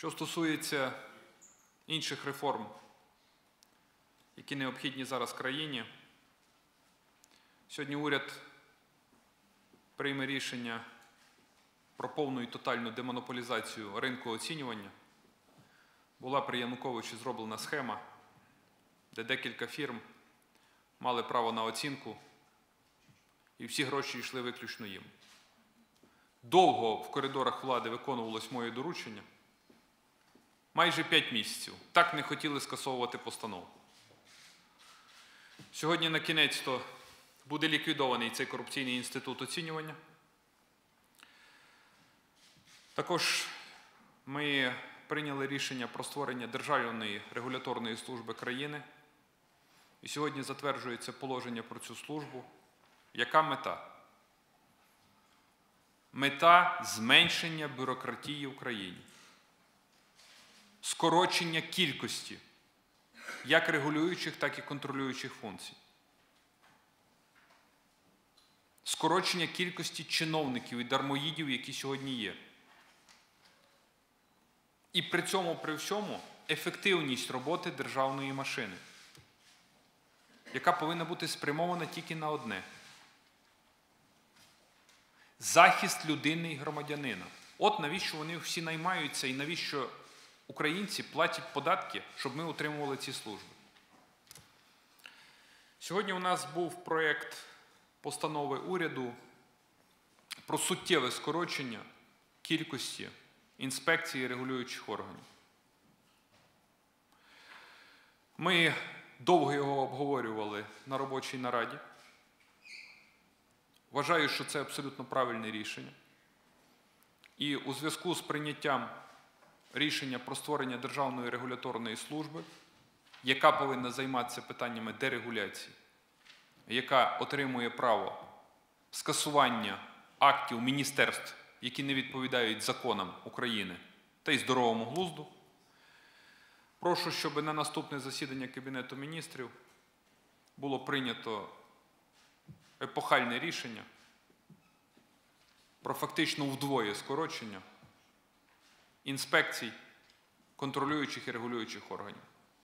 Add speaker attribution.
Speaker 1: Що стосується інших реформ, які необхідні зараз країні, сьогодні уряд прийме рішення про повну і тотальну демонополізацію ринку оцінювання. Була при Януковичі зроблена схема, де декілька фірм мали право на оцінку, і всі гроші йшли виключно їм. Довго в коридорах влади виконувалось моє доручення. Майже 5 місяців. Так не хотіли скасовувати постанову. Сьогодні на кінець то буде ліквідований цей корупційний інститут оцінювання. Також ми прийняли рішення про створення Державної регуляторної служби країни. І сьогодні затверджується положення про цю службу. Яка мета? Мета зменшення бюрократії в країні, скорочення кількості як регулюючих, так і контролюючих функцій, скорочення кількості чиновників і дармоїдів, які сьогодні є. І при цьому, при всьому, ефективність роботи державної машини, яка повинна бути спрямована тільки на одне захист людини і громадянина. От навіщо вони всі наймаються і навіщо українці платять податки, щоб ми отримували ці служби. Сьогодні у нас був проєкт постанови уряду про суттєве скорочення кількості інспекцій регулюючих органів. Ми довго його обговорювали на робочій нараді. Вважаю, що це абсолютно правильне рішення. І у зв'язку з прийняттям рішення про створення Державної регуляторної служби, яка повинна займатися питаннями дерегуляції, яка отримує право скасування актів міністерств, які не відповідають законам України та й здоровому глузду, прошу, щоб на наступне засідання Кабінету міністрів було прийнято епохальне рішення про фактично вдвоє скорочення інспекцій, контролюючих і регулюючих органів.